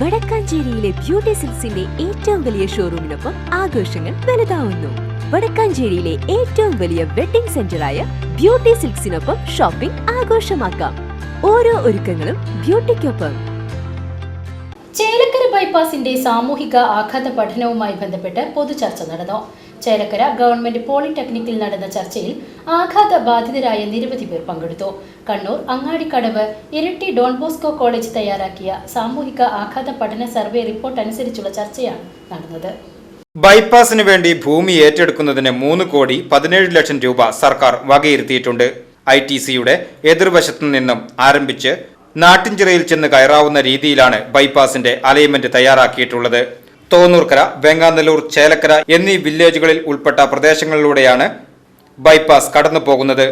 വടക്കാഞ്ചേരിയിലെ beauty സിൽസിന്റെ ഏറ്റവും വലിയ ഷോറൂമിനൊപ്പം ആഘോഷങ്ങൾ വലുതാവുന്നു. വടക്കാഞ്ചേരിയിലെ ഏറ്റവും വലിയ വെഡിംഗ് സെന്ററായ ബ്യൂട്ടി സിൽക്സിനൊപ്പം ഷോപ്പിംഗ് ആഘോഷമാക്കാം. ഓരോ ഒരുക്കങ്ങളും ബ്യൂട്ടിക്കൊപ്പം. ചേലക്കര ബൈപ്പാസിന്റെ സാമൂഹിക ആഘാത പഠനവുമായി ബന്ധപ്പെട്ട് പൊതുചർച്ച നടന്നു. ചേലക്കര ഗവൺമെന്റ് പോളിടെക്നിക്കിൽ നടന്ന ചർച്ചയിൽ ആഘാത ബാധിതരായ നിരവധി പേർ പങ്കെടുത്തു. കണ്ണൂർ അങ്ങാടിക്കടവ് ഇരട്ടി ഡോൺ ബോസ്കോ കോളേജ് തയ്യാറാക്കിയ സാമൂഹിക ആഘാത പഠന സർവേ റിപ്പോർട്ട് അനുസരിച്ചുള്ള ചർച്ചയാണ് നടന്നത്. ബൈപ്പാസിന് വേണ്ടി ഭൂമി ഏറ്റെടുക്കുന്നതിന് മൂന്ന് കോടി പതിനേഴ് ലക്ഷം രൂപ സർക്കാർ വകയിരുത്തിയിട്ടുണ്ട്. ഐ ടി സിയുടെ എതിർവശത്തു നിന്നും ആരംഭിച്ച് നാട്ടിൻചിറയിൽ ചെന്ന് കയറാവുന്ന രീതിയിലാണ് ബൈപ്പാസിന്റെ അലൈൻമെന്റ് തയ്യാറാക്കിയിട്ടുള്ളത്. തോന്നൂർക്കര വെങ്ങാനല്ലൂർ ചേലക്കര എന്നീ വില്ലേജുകളിൽ ഉൾപ്പെട്ട പ്രദേശങ്ങളിലൂടെയാണ് ബൈപ്പാസ് കടന്നു പോകുന്നത്.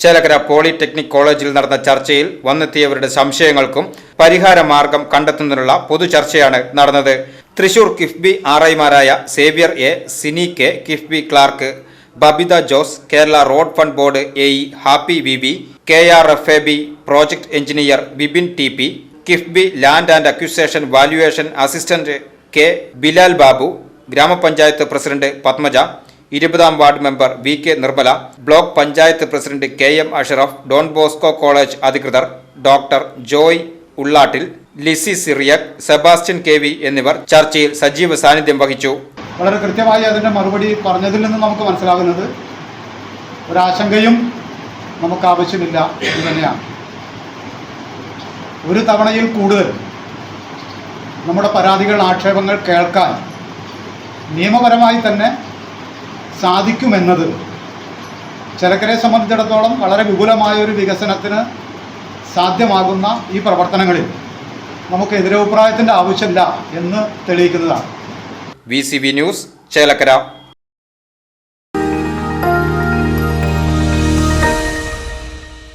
ചേലക്കര പോളിടെക്നിക് കോളേജിൽ നടന്ന ചർച്ചയിൽ വന്നെത്തിയവരുടെ സംശയങ്ങൾക്കും പരിഹാര മാർഗം കണ്ടെത്തുന്നതിനുള്ള പൊതുചർച്ചയാണ് നടന്നത്. തൃശൂർ കിഫ്ബി ആർ ഐമാരായ Xavier A Sini K KIIFB clerk Babitha Jose Kerala road fund board A E Happy V B K R F A B project engineer Bibin T P KIIFB land and acquisition valuation assistant K Bilal Babu grama panchayat president Padmaja ഇരുപതാം ward member V K Nirmala block panchayat president K M Ashraf Don Bosco college അധികൃതർ doctor Joy Ullattil Lissy Cyriac Sebastian K V എന്നിവർ ചർച്ചയിൽ സജീവ സാന്നിധ്യം വഹിച്ചു. വളരെ കൃത്യമായി അതിന്റെ മറുപടി പറഞ്ഞതിൽ നിന്ന് നമുക്ക് മനസ്സിലാകുന്നത് ഒരാശങ്കയും നമുക്ക് ആവശ്യമില്ല എന്ന് തന്നെയാണ്. ഒരു തവണയിൽ കൂടുതൽ നമ്മുടെ പരാതികൾ ആക്ഷേപങ്ങൾ കേൾക്കാൻ നിയമപരമായി തന്നെ സാധിക്കുമെന്നത് ചിലക്കരെ സംബന്ധിച്ചിടത്തോളം വളരെ വിപുലമായ ഒരു വികസനത്തിന് സാധ്യമാകുന്ന ഈ പ്രവർത്തനങ്ങളിൽ നമുക്ക് എതിരഭിപ്രായത്തിന്റെ ആവശ്യമില്ല എന്ന് തെളിയിക്കുന്നതാണ്. V news Chelakkara.